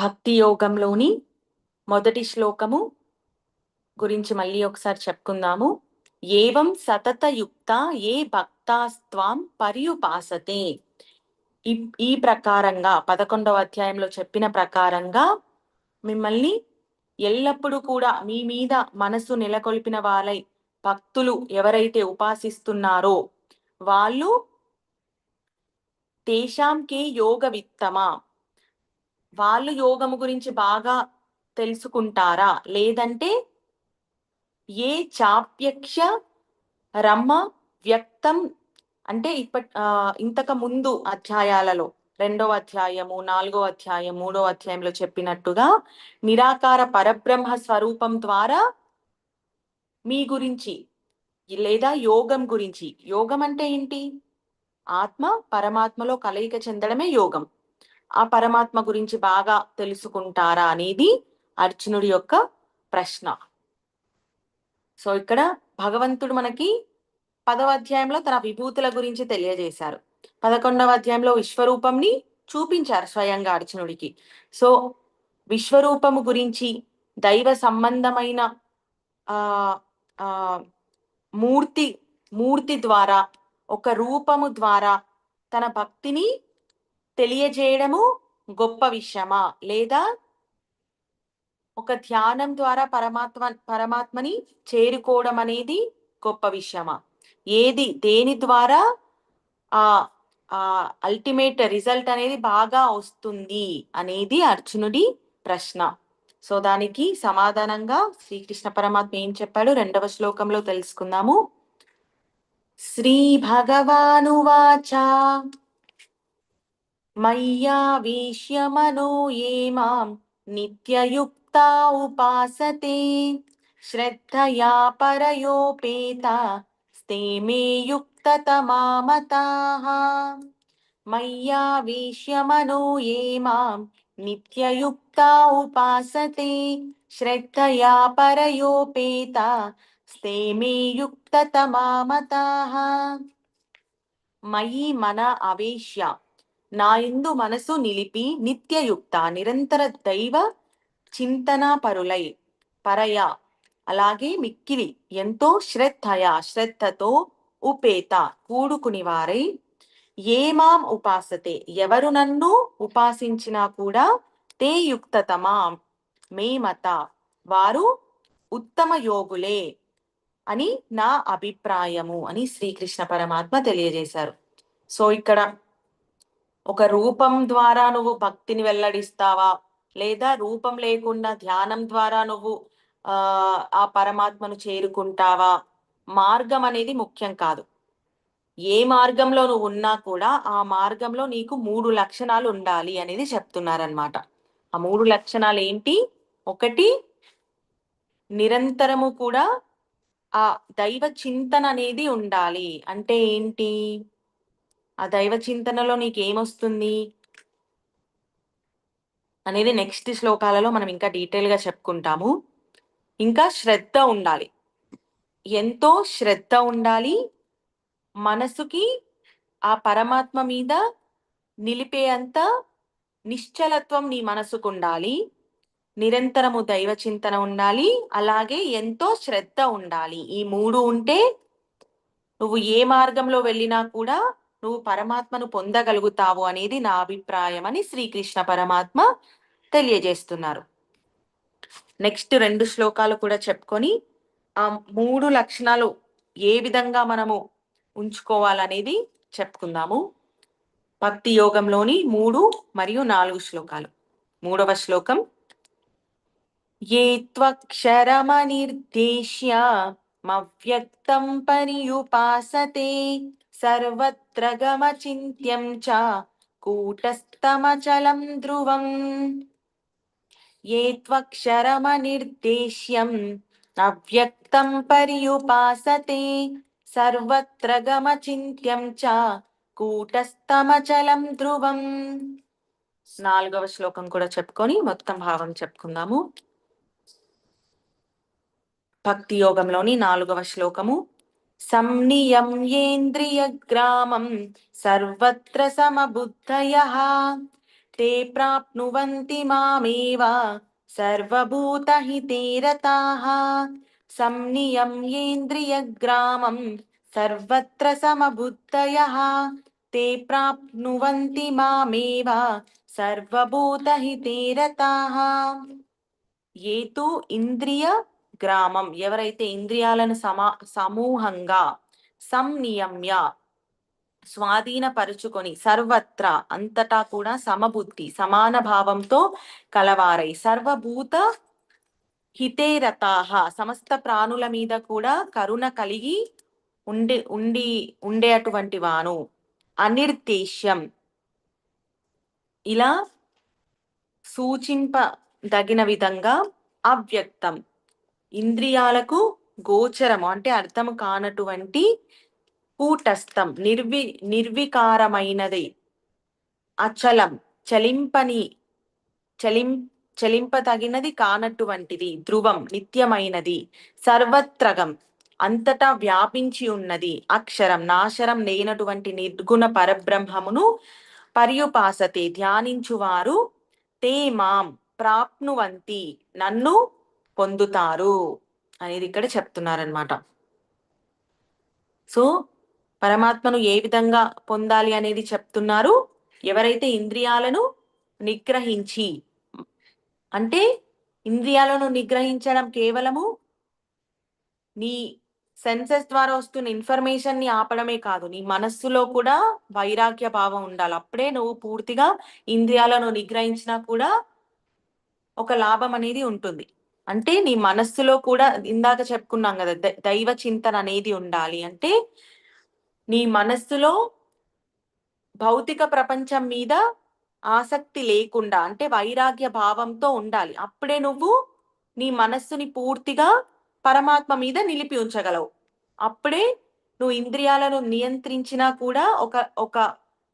భక్తి యోగంలోని మొదటి శ్లోకము గురించి మళ్ళీ ఒకసారి చెప్పుకుందాము. ఏవం సతతయుక్త ఏ భక్తాస్త్వాం పర్యుపాసతే. ఈ ఈ ప్రకారంగా పదకొండవ అధ్యాయంలో చెప్పిన ప్రకారంగా మిమ్మల్ని ఎల్లప్పుడూ కూడా మీ మీద మనసు నెలకొల్పిన వాళ్ళై భక్తులు ఎవరైతే ఉపాసిస్తున్నారో వాళ్ళు తేషాంకే యోగ విత్తమా? వాళ్ళు యోగము గురించి బాగా తెలుసుకుంటారా? లేదంటే ఏ చాప్యక్ష రమ్మ వ్యక్తం అంటే ఇప్పటి ఇంతకు ముందు అధ్యాయాలలో రెండవ అధ్యాయము నాలుగో అధ్యాయం మూడో అధ్యాయంలో చెప్పినట్టుగా నిరాకార పరబ్రహ్మ స్వరూపం ద్వారా మీ గురించి లేదా యోగం గురించి యోగం అంటే ఏంటి? ఆత్మ పరమాత్మలో కలయిక చెందడమే యోగం. ఆ పరమాత్మ గురించి బాగా తెలుసుకుంటారా అనేది అర్జునుడి యొక్క ప్రశ్న. సో ఇక్కడ భగవంతుడు మనకి పదవ అధ్యాయంలో తన విభూతుల గురించి తెలియజేశారు. పదకొండవ అధ్యాయంలో విశ్వరూపంని చూపించారు స్వయంగా అర్జునుడికి. సో విశ్వరూపము గురించి దైవ సంబంధమైన ఆ ఆ మూర్తి మూర్తి ద్వారా ఒక రూపము ద్వారా తన భక్తిని తెలియజేయడము గొప్ప విషయమా? లేదా ఒక ధ్యానం ద్వారా పరమాత్మ పరమాత్మని చేరుకోవడం అనేది గొప్ప విషయమా? ఏది? దేని ద్వారా ఆ ఆ అల్టిమేట్ రిజల్ట్ అనేది బాగా వస్తుంది అనేది అర్జునుడి ప్రశ్న. సో దానికి సమాధానంగా శ్రీకృష్ణ పరమాత్మ ఏం చెప్పాడు? రెండవ శ్లోకంలో తెలుసుకుందాము. శ్రీ భగవానువాచ మయ్యావేశ్య మనో ఏ మాం నిత్యయుక్తా ఉపాసతే శ్రద్ధయా పరయోపేత స్తే మే యుక్తతమామతాః మయ్యావేశ్య మనో ఏ మాం నిత్యయుక్తా ఉపాసతే శ్రద్ధయా పరయోపేత స్తే మే యుక్తతమామతాః మయి మన అవేశ్య నా ఎందు మనసు నిలిపి నిత్యయుక్త నిరంతర దైవ చింతన పరులై పరయ. అలాగే మిక్కిలి ఎంతో శ్రద్ధయ శ్రద్ధతో ఉపేత కూడుకుని వారై ఏమాం ఉపాసతే ఎవరు నన్ను ఉపాసించినా కూడా తే యుక్తతమాం? మేమత వారు ఉత్తమ యోగులే అని నా అభిప్రాయము అని శ్రీకృష్ణ పరమాత్మ తెలియజేశారు. సో ఇక్కడ ఒక రూపం ద్వారా నువ్వు భక్తిని వెల్లడిస్తావా? లేదా రూపం లేకుండా ధ్యానం ద్వారా నువ్వు ఆ ఆ పరమాత్మను చేరుకుంటావా? మార్గం అనేది ముఖ్యం కాదు. ఏ మార్గంలో నువ్వు ఉన్నా కూడా ఆ మార్గంలో నీకు మూడు లక్షణాలు ఉండాలి అనేది చెప్తున్నారనమాట ఆ మూడు లక్షణాలు ఏంటి? ఒకటి నిరంతరము కూడా ఆ దైవ చింతన అనేది ఉండాలి. అంటే ఏంటి? ఆ దైవ చింతనలో నీకు ఏమొస్తుంది అనేది నెక్స్ట్ శ్లోకాలలో మనం ఇంకా డీటెయిల్గా చెప్పుకుంటాము. ఇంకా శ్రద్ధ ఉండాలి. ఎంతో శ్రద్ధ ఉండాలి. మనసుకి ఆ పరమాత్మ మీద నిలిపేంత నిశ్చలత్వం నీ మనసుకు ఉండాలి నిరంతరము దైవ చింతన ఉండాలి. అలాగే ఎంతో శ్రద్ధ ఉండాలి. ఈ మూడు ఉంటే నువ్వు ఏ మార్గంలో వెళ్ళినా కూడా నువ్వు పరమాత్మను పొందగలుగుతావు అనేది నా అభిప్రాయం అని శ్రీకృష్ణ పరమాత్మ తెలియజేస్తున్నారు. నెక్స్ట్ రెండు శ్లోకాలు కూడా చెప్పుకొని ఆ మూడు లక్షణాలు ఏ విధంగా మనము ఉంచుకోవాలనేది చెప్పుకుందాము. భక్తి యోగంలోని మూడు మరియు నాలుగు శ్లోకాలు. మూడవ శ్లోకం ఏ త్వక్షరమనిర్దేశ్య మవ్యక్తం పరియుపాసతే సర్వత్ర గమచింత్యం చ కూటస్థమచలం ధ్రువం. ఏ త్వక్షరమనిర్దేశ్యం అవ్యక్తం పర్యుపాసతే సర్వత్ర గమచింత్యం చ కూటస్థమచలం ధ్రువం. నాలుగవ శ్లోకం కూడా చెప్పుకొని మొత్తం భావం చెప్పుకుందాము. భక్తి యోగంలోని నాలుగవ శ్లోకము संनियं सर्वत्र समबुद्धयः। ते प्राप्नुवन्ति मामेव सर्वभूतैः तेरताः संनियं सर्वत्र समबुद्धयः। ते प्राप्नुवन्ति मामेव सर्वभूतहितेरताः। ये तु इन्द्रिय గ్రామం ఎవరైతే ఇంద్రియాలను సమా సమూహంగా సంనియమ్య స్వాధీనపరుచుకొని సర్వత్ర అంతటా కూడా సమబుద్ధి సమాన భావంతో కలవారై సర్వభూత హితేరతాహ సమస్త ప్రాణుల మీద కూడా కరుణ కలిగి ఉండి ఉండి ఉండేటువంటి వాను. అనిర్దేశ్యం. ఇలా సూచింపదగిన విధంగా అవ్యక్తం. ఇంద్రియాలకు గోచరము అంటే అర్థం కానటువంటి కూటస్థం నిర్వి నిర్వికారమైనది. అచలం చలింపని చలిం చలింపదగినది కానటువంటిది ధ్రువం నిత్యమైనది. సర్వత్రగం అంతటా వ్యాపించి ఉన్నది. అక్షరం నాశరం లేనటువంటి నిర్గుణ పరబ్రహ్మమును పర్యుపాసతే ధ్యానించువారు తే మాం ప్రాప్నువంతి నన్ను పొందుతారు అనేది ఇక్కడ చెప్తున్నారనమాట సో పరమాత్మను ఏ విధంగా పొందాలి అనేది చెప్తున్నారు? ఎవరైతే ఇంద్రియాలను నిగ్రహించి అంటే ఇంద్రియాలను నిగ్రహించడం కేవలము నీ సెన్సెస్ ద్వారా వస్తున్న ఇన్ఫర్మేషన్ని ఆపడమే కాదు నీ మనస్సులో కూడా వైరాగ్య భావం ఉండాలి. అప్పుడే నువ్వు పూర్తిగా ఇంద్రియాలను నిగ్రహించినా కూడా ఒక లాభం అనేది ఉంటుంది. అంటే నీ మనస్సులో కూడా ఇందాక చెప్పుకున్నాం కదా దైవ చింతన అనేది ఉండాలి. అంటే నీ మనస్సులో భౌతిక ప్రపంచం మీద ఆసక్తి లేకుండా అంటే వైరాగ్య భావంతో ఉండాలి. అప్పుడే నువ్వు నీ మనస్సుని పూర్తిగా పరమాత్మ మీద నిలిపి ఉంచగలవు. అప్పుడే నువ్వు ఇంద్రియాలను నియంత్రించినా కూడా ఒక ఒక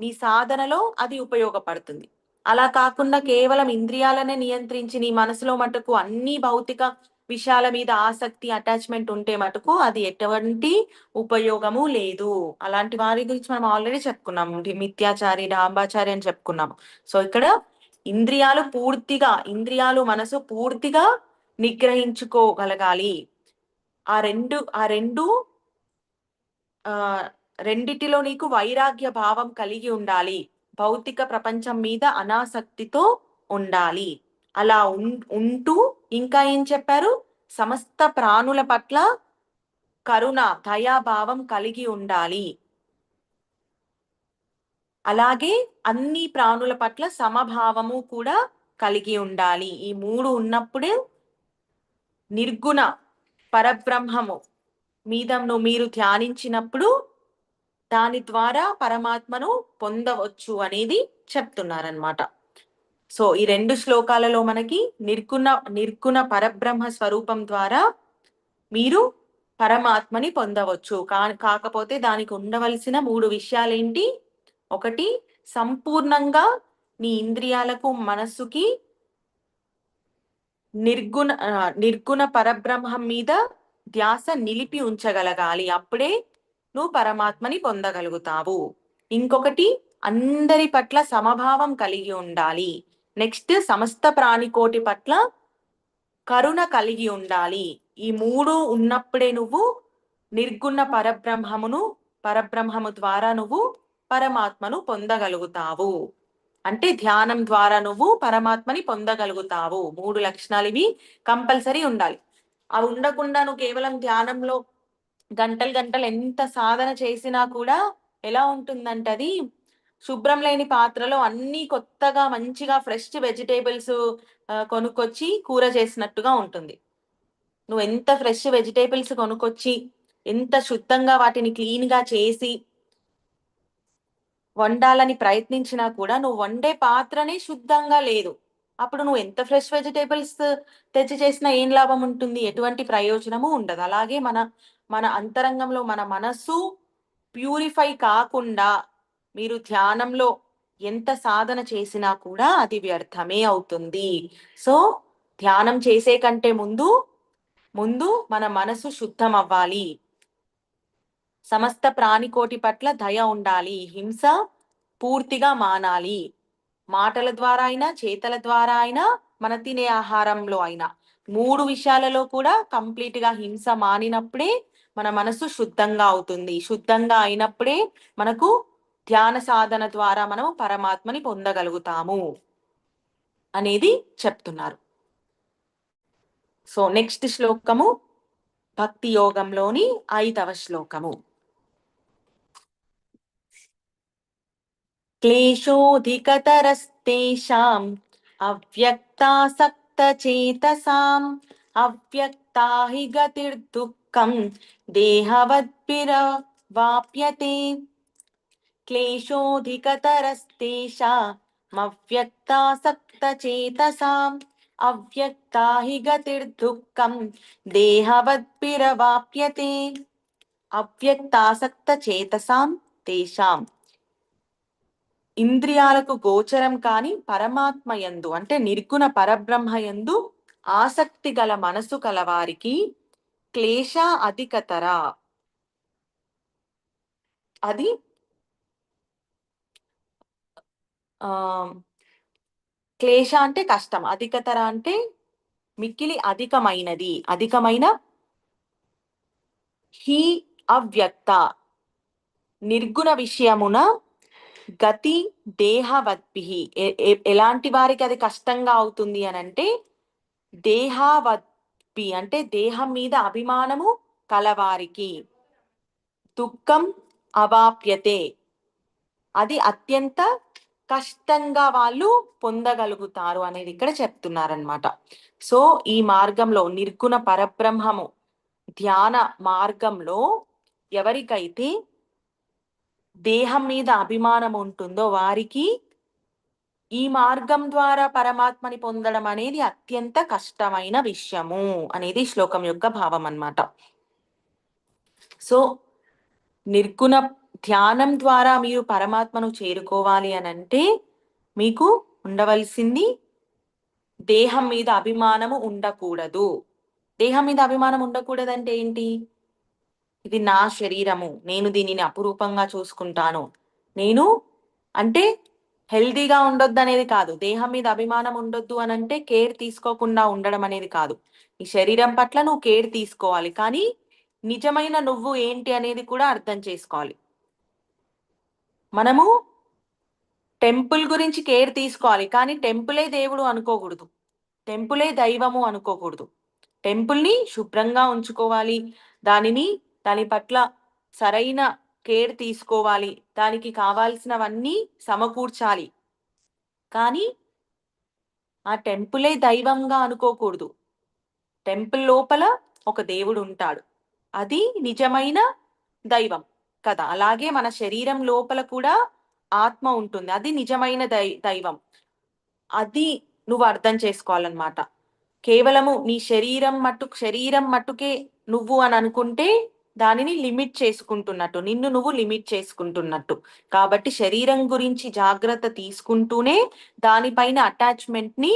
నీ సాధనలో అది ఉపయోగపడుతుంది. అలా కాకుండా కేవలం ఇంద్రియాలనే నియంత్రించి నీ మనసులో మటుకు అన్ని భౌతిక విషయాల మీద ఆసక్తి అటాచ్మెంట్ ఉంటే మటుకు అది ఎటువంటి ఉపయోగము లేదు. అలాంటి వారి గురించి మనం ఆల్రెడీ చెప్పుకున్నాం. మిథ్యాచారి డాంబాచారి అని చెప్పుకున్నాం. సో ఇక్కడ ఇంద్రియాలు పూర్తిగా ఇంద్రియాలు మనసు పూర్తిగా నిగ్రహించుకోగలగాలి. ఆ రెండు ఆ రెండు ఆ రెండిటిలో నీకు వైరాగ్య భావం కలిగి ఉండాలి. భౌతిక ప్రపంచం మీద అనాసక్తితో ఉండాలి. అలా ఉన్- ఉంటూ ఇంకా ఏం చెప్పారు? సమస్త ప్రాణుల పట్ల కరుణ దయాభావం కలిగి ఉండాలి. అలాగే అన్ని ప్రాణుల పట్ల సమభావము కూడా కలిగి ఉండాలి. ఈ మూడు ఉన్నప్పుడే నిర్గుణ పరబ్రహ్మము మీద మీరు ధ్యానించినప్పుడు దాని ద్వారా పరమాత్మను పొందవచ్చు అనేది చెప్తున్నారనమాట సో ఈ రెండు శ్లోకాలలో మనకి నిర్గుణ నిర్గుణ పరబ్రహ్మ స్వరూపం ద్వారా మీరు పరమాత్మని పొందవచ్చు. కా కాకపోతే దానికి ఉండవలసిన మూడు విషయాలేంటి? ఒకటి సంపూర్ణంగా నీ ఇంద్రియాలకు మనస్సుకి నిర్గుణ నిర్గుణ పరబ్రహ్మం మీద ధ్యాస నిలిపి ఉంచగలగాలి. అప్పుడే నువ్వు పరమాత్మని పొందగలుగుతావు. ఇంకొకటి అందరి పట్ల సమభావం కలిగి ఉండాలి. నెక్స్ట్ సమస్త ప్రాణికోటి పట్ల కరుణ కలిగి ఉండాలి. ఈ మూడు ఉన్నప్పుడే నువ్వు నిర్గుణ పరబ్రహ్మమును పరబ్రహ్మము ద్వారా నువ్వు పరమాత్మను పొందగలుగుతావు. అంటే ధ్యానం ద్వారా నువ్వు పరమాత్మని పొందగలుగుతావు. మూడు లక్షణాలు ఇవి కంపల్సరీ ఉండాలి. అవి ఉండకుండా నువ్వు కేవలం ధ్యానంలో గంటలు గంటలు ఎంత సాధన చేసినా కూడా ఎలా ఉంటుందంటే అది శుభ్రం లేని పాత్రలో అన్ని కొత్తగా మంచిగా ఫ్రెష్ వెజిటేబుల్స్ కొనుక్కొచ్చి కూర చేసినట్టుగా ఉంటుంది. నువ్వు ఎంత ఫ్రెష్ వెజిటేబుల్స్ కొనుక్కొచ్చి ఎంత శుద్ధంగా వాటిని క్లీన్గా చేసి వండాలని ప్రయత్నించినా కూడా నువ్వు వండే పాత్రనే శుద్ధంగా లేదు. అప్పుడు నువ్వు ఎంత ఫ్రెష్ వెజిటేబుల్స్ తెచ్చి చేసినా ఏం లాభం ఉంటుంది? ఎటువంటి ప్రయోజనము ఉండదు. అలాగే మన మన అంతరంగంలో మన మనస్సు ప్యూరిఫై కాకుండా మీరు ధ్యానంలో ఎంత సాధన చేసినా కూడా అది వ్యర్థమే అవుతుంది. సో ధ్యానం చేసే కంటే ముందు ముందు మన మనసు శుద్ధం అవ్వాలి సమస్త ప్రాణికోటి పట్ల దయ ఉండాలి. హింస పూర్తిగా మానాలి. మాటల ద్వారా అయినా చేతల ద్వారా అయినా మన తినే ఆహారంలో అయినా. మూడు విషయాలలో కూడా కంప్లీట్గా హింస మానినప్పుడే మన మనసు శుద్ధంగా అవుతుంది. శుద్ధంగా అయినప్పుడే మనకు ధ్యాన సాధన ద్వారా మనం పరమాత్మని పొందగలుగుతాము అనేది చెప్తున్నారు. సో నెక్స్ట్ శ్లోకము భక్తి యోగంలోని ఐదవ శ్లోకము. క్లేశోధికతరస్తేషాం అవ్యక్తాసక్తచేతసాం అవ్యక్తా హి గతిర్దుఃఖ దేహవద్భిరవాప్యతే. క్లేశోధికతరస్తేషామవ్యక్తాసక్తచేతసాం అవ్యక్తా హి గతిర్దుఃఖం దేహవద్భిరవాప్యతే. అవ్యక్తాసక్త చేతసాం తేషాం. ఇంద్రియాలకు గోచరం కాని పరమాత్మ యందు అంటే నిర్గుణ పరబ్రహ్మ యందు ఆసక్తి గల మనసు కలవారికి క్లేశ అధికతర. అది క్లేశ అంటే కష్టం అధికతర అంటే మిక్కిలి అధికమైనది. అధికమైన హి అవ్యక్త. నిర్గుణ విషయమున గతి దేహవద్భి ఎలాంటి వారికి అది కష్టంగా అవుతుంది అని అంటే దేహవద్భి అంటే దేహం మీద అభిమానము కలవారికి. దుఃఖం అవాప్యతే. అది అత్యంత కష్టంగా వాళ్ళు పొందగలుగుతారు అనేది ఇక్కడ చెప్తున్నారనమాట సో ఈ మార్గంలో నిర్గుణ పరబ్రహ్మము ధ్యాన మార్గంలో ఎవరికైతే దేహం మీద అభిమానం ఉంటుందో వారికి ఈ మార్గం ద్వారా పరమాత్మని పొందడం అనేది అత్యంత కష్టమైన విషయము అనేది శ్లోకం యొక్క భావం అన్నమాట. సో నిర్గుణ ధ్యానం ద్వారా మీరు పరమాత్మను చేరుకోవాలి అని అంటే మీకు ఉండవలసింది దేహం మీద అభిమానము ఉండకూడదు. దేహం మీద అభిమానం ఉండకూడదు అంటే ఏంటి? ఇది నా శరీరము. నేను దీనిని అపురూపంగా చూసుకుంటాను. నేను అంటే హెల్దీగా ఉండొద్దు అనేది కాదు. దేహం మీద అభిమానం ఉండొద్దు అని అంటే కేర్ తీసుకోకుండా ఉండడం అనేది కాదు. నీ శరీరం పట్ల నువ్వు కేర్ తీసుకోవాలి. కానీ నిజమైన నువ్వు ఏంటి అనేది కూడా అర్థం చేసుకోవాలి. మనము టెంపుల్ గురించి కేర్ తీసుకోవాలి. కానీ టెంపులే దేవుడు అనుకోకూడదు. టెంపులే దైవము అనుకోకూడదు. టెంపుల్ని శుభ్రంగా ఉంచుకోవాలి. దానిని దాని పట్ల సరైన కేర్ తీసుకోవాలి. దానికి కావాల్సినవన్నీ సమకూర్చాలి. కానీ ఆ టెంపులే దైవంగా అనుకోకూడదు. టెంపుల్ లోపల ఒక దేవుడు ఉంటాడు. అది నిజమైన దైవం కదా. అలాగే మన శరీరం లోపల కూడా ఆత్మ ఉంటుంది. అది నిజమైన దై దైవం. అది నువ్వు అర్థం చేసుకోవాలన్నమాట. కేవలము నీ శరీరం మట్టు శరీరం మట్టుకే నువ్వు అని అనుకుంటే దానిని లిమిట్ చేసుకుంటున్నట్టు నిన్ను నువ్వు లిమిట్ చేసుకుంటున్నట్టు. కాబట్టి శరీరం గురించి జాగ్రత్త తీసుకుంటూనే దానిపైన అటాచ్మెంట్ని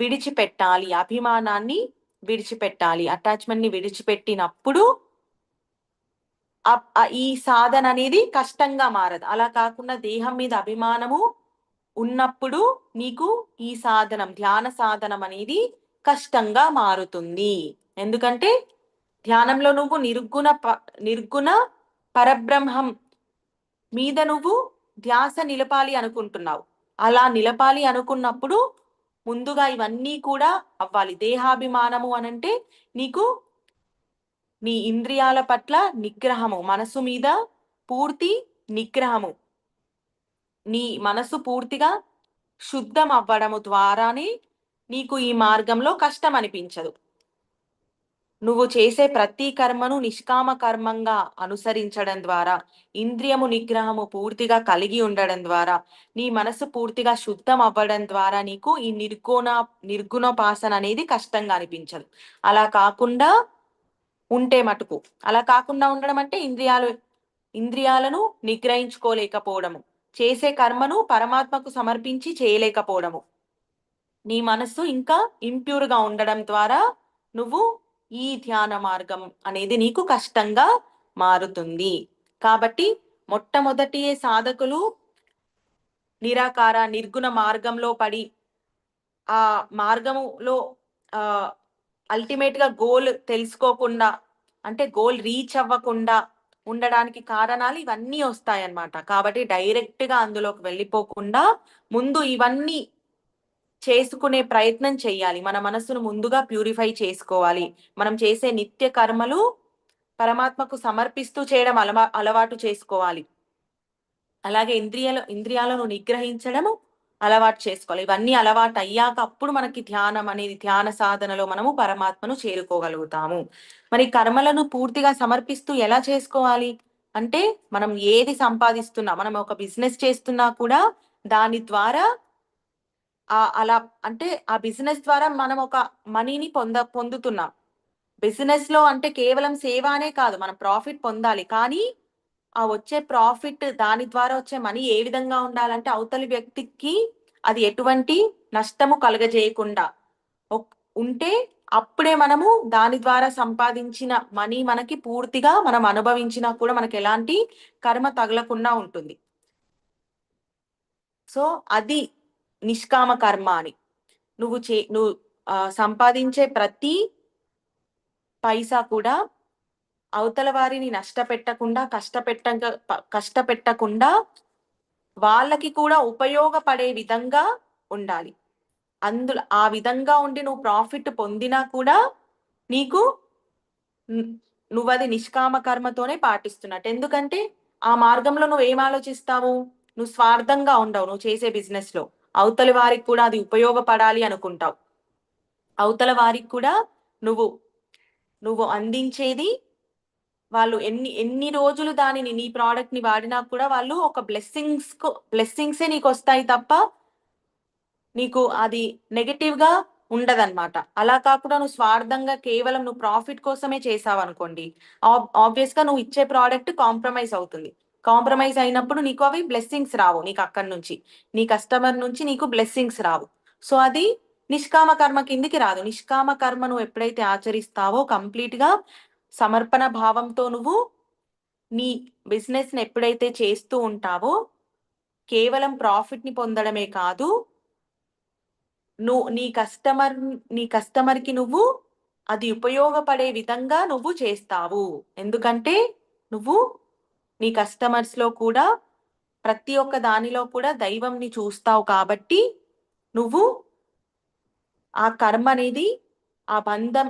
విడిచిపెట్టాలి అభిమానాన్ని విడిచిపెట్టాలి. అటాచ్మెంట్ని విడిచిపెట్టినప్పుడు ఈ సాధన అనేది కష్టంగా మారదు. అలా కాకుండా దేహం మీద అభిమానము ఉన్నప్పుడు నీకు ఈ సాధనం ధ్యాన సాధనం అనేది కష్టంగా మారుతుంది. ఎందుకంటే ధ్యానంలో నువ్వు నిర్గుణ ప నిర్గుణ పరబ్రహ్మం మీద నువ్వు ధ్యాస నిలపాలి అనుకుంటున్నావు. అలా నిలపాలి అనుకున్నప్పుడు ముందుగా ఇవన్నీ కూడా అవ్వాలి. దేహాభిమానము అనంటే నీకు నీ ఇంద్రియాల పట్ల నిగ్రహము మనసు మీద పూర్తి నిగ్రహము. నీ మనసు పూర్తిగా శుద్ధం అవ్వడము ద్వారానే నీకు ఈ మార్గంలో కష్టం అనిపించదు నువ్వు చేసే ప్రతి కర్మను నిష్కామ కర్మంగా అనుసరించడం ద్వారా ఇంద్రియము నిగ్రహము పూర్తిగా కలిగి ఉండడం ద్వారా నీ మనసు పూర్తిగా శుద్ధం అవ్వడం ద్వారా నీకు ఈ నిర్గుణ నిర్గుణోపాసన అనేది కష్టంగా అనిపించదు. అలా కాకుండా ఉంటే మటుకు. అలా కాకుండా ఉండడం అంటే ఇంద్రియాలు ఇంద్రియాలను నిగ్రహించుకోలేకపోవడము. చేసే కర్మను పరమాత్మకు సమర్పించి చేయలేకపోవడము. నీ మనస్సు ఇంకా ఇంప్యూర్గా ఉండడం ద్వారా నువ్వు ఈ ధ్యాన మార్గం అనేది నీకు కష్టంగా మారుతుంది. కాబట్టి మొట్టమొదటి సాధకులు నిరాకార నిర్గుణ మార్గంలో పడి ఆ మార్గములో అల్టిమేట్గా గోల్ తెలుసుకోకుండా అంటే గోల్ రీచ్ అవ్వకుండా ఉండడానికి కారణాలు ఇవన్నీ వస్తాయన్నమాట. కాబట్టి డైరెక్ట్గా అందులోకి వెళ్ళిపోకుండా ముందు ఇవన్నీ చేసుకునే ప్రయత్నం చేయాలి. మన మనసును ముందుగా ప్యూరిఫై చేసుకోవాలి. మనం చేసే నిత్య కర్మలు పరమాత్మకు సమర్పిస్తూ చేయడం అలవా అలవాటు చేసుకోవాలి. అలాగే ఇంద్రియాల ఇంద్రియాలను నిగ్రహించడము అలవాటు చేసుకోవాలి. ఇవన్నీ అలవాటు అయ్యాక అప్పుడు మనకి ధ్యానం అనేది ధ్యాన సాధనలో మనము పరమాత్మను చేరుకోగలుగుతాము. మరి కర్మలను పూర్తిగా సమర్పిస్తూ ఎలా చేసుకోవాలి? అంటే మనం ఏది సంపాదిస్తున్నా మనం ఒక బిజినెస్ చేస్తున్నా కూడా దాని ద్వారా అలా అంటే ఆ బిజినెస్ ద్వారా మనం ఒక మనీని పొంద పొందుతున్నాం. బిజినెస్లో అంటే కేవలం సేవ అనే కాదు మనం ప్రాఫిట్ పొందాలి. కానీ ఆ వచ్చే ప్రాఫిట్ దాని ద్వారా వచ్చే మనీ ఏ విధంగా ఉండాలంటే అవతలి వ్యక్తికి అది ఎటువంటి నష్టము కలగజేయకుండా ఉంటే అప్పుడే మనము దాని ద్వారా సంపాదించిన మనీ మనకి పూర్తిగా మనం అనుభవించినా కూడా మనకి ఎలాంటి కర్మ తగలకుండా ఉంటుంది. సో అది నిష్కామ కర్మ అని నువ్వు చే నువ్వు సంపాదించే ప్రతి పైసా కూడా అవతల వారిని నష్టపెట్టకుండా కష్టపెట్ట కష్టపెట్టకుండా వాళ్ళకి కూడా ఉపయోగపడే విధంగా ఉండాలి. అందులో ఆ విధంగా ఉండి నువ్వు ప్రాఫిట్ పొందినా కూడా నీకు నువ్వు అది నిష్కామ కర్మతోనే పాటిస్తున్నట్టు. ఎందుకంటే ఆ మార్గంలో నువ్వు ఏం ఆలోచిస్తావు? నువ్వు స్వార్థంగా ఉండవు నువ్వు చేసే బిజినెస్లో. అవతల వారికి కూడా అది ఉపయోగపడాలి అనుకుంటావు. అవతల వారికి కూడా నువ్వు నువ్వు అందించేది వాళ్ళు ఎన్ని ఎన్ని రోజులు దానిని నీ ప్రోడక్ట్ని వాడినా కూడా వాళ్ళు ఒక బ్లెస్సింగ్స్ బ్లెస్సింగ్సే నీకు వస్తాయి తప్ప నీకు అది నెగటివ్గా ఉండదన్నమాట. అలా కాకుండా నువ్వు స్వార్థంగా కేవలం నువ్వు ప్రాఫిట్ కోసమే చేసావు అనుకోండి ఆబ్వియస్గా నువ్వు ఇచ్చే ప్రోడక్ట్ కాంప్రమైజ్ అవుతుంది. కాంప్రమైజ్ అయినప్పుడు నీకు అవి బ్లెస్సింగ్స్ రావు నీకు అక్కడి నుంచి. నీ కస్టమర్ నుంచి నీకు బ్లెస్సింగ్స్ రావు. సో అది నిష్కామ కర్మ కిందికి రాదు. నిష్కామ కర్మ నువ్వు ఎప్పుడైతే ఆచరిస్తావో కంప్లీట్గా సమర్పణ భావంతో నువ్వు నీ బిజినెస్ని ఎప్పుడైతే చేస్తూ ఉంటావో కేవలం ప్రాఫిట్ని పొందడమే కాదు నువ్వు నీ కస్టమర్ నీ కస్టమర్కి నువ్వు అది ఉపయోగపడే విధంగా నువ్వు చేస్తావు. ఎందుకంటే నువ్వు నీ కస్టమర్స్లో కూడా ప్రతి ఒక్క దానిలో కూడా దైవంని చూస్తావు కాబట్టి నువ్వు ఆ కర్మ అనేది ఆ బంధం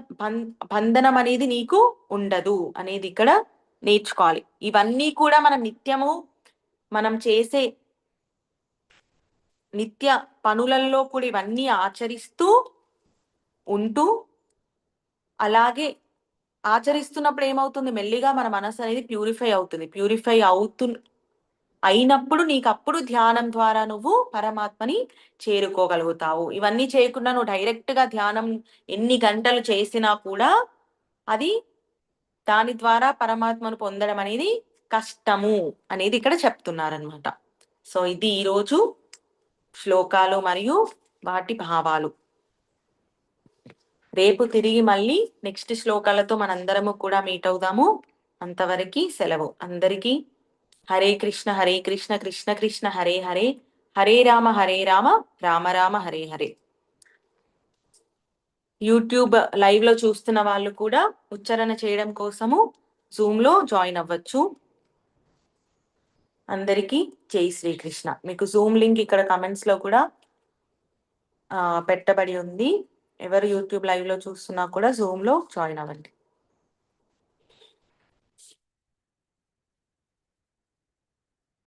బంధనం అనేది నీకు ఉండదు అనేది ఇక్కడ నేర్చుకోవాలి. ఇవన్నీ కూడా మనం నిత్యము మనం చేసే నిత్య పనులలో కూడా ఇవన్నీ ఆచరిస్తూ ఉంటూ అలాగే ఆచరిస్తున్నప్పుడు ఏమవుతుంది? మెల్లిగా మన మనసు అనేది ప్యూరిఫై అవుతుంది. ప్యూరిఫై అవుతు అయినప్పుడు నీకు అప్పుడు ధ్యానం ద్వారా నువ్వు పరమాత్మని చేరుకోగలుగుతావు. ఇవన్నీ చేయకుండా నువ్వు డైరెక్ట్గా ధ్యానం ఎన్ని గంటలు చేసినా కూడా అది దాని ద్వారా పరమాత్మను పొందడం అనేది కష్టము అనేది ఇక్కడ చెప్తున్నారనమాట సో ఇది ఈరోజు శ్లోకాలు మరియు వాటి భావాలు. రేపు తిరిగి మళ్ళీ నెక్స్ట్ శ్లోకాలతో మనందరము కూడా మీట్ అవుదాము. అంతవరకు సెలవు. అందరికీ హరే కృష్ణ హరే కృష్ణ కృష్ణ కృష్ణ హరే హరే. హరే రామ హరే రామ. రామ రామ హరే హరే. యూట్యూబ్ లైవ్లో చూస్తున్న వాళ్ళు కూడా ఉచ్చారణ చేయడం కోసము జూమ్లో జాయిన్ అవ్వచ్చు. అందరికీ జై శ్రీకృష్ణ. మీకు జూమ్ లింక్ ఇక్కడ కమెంట్స్లో కూడా పెట్టబడి ఉంది. ఎవరు యూట్యూబ్ లైవ్లో చూస్తున్నా కూడా జూమ్లో జాయిన్ అవ్వండి.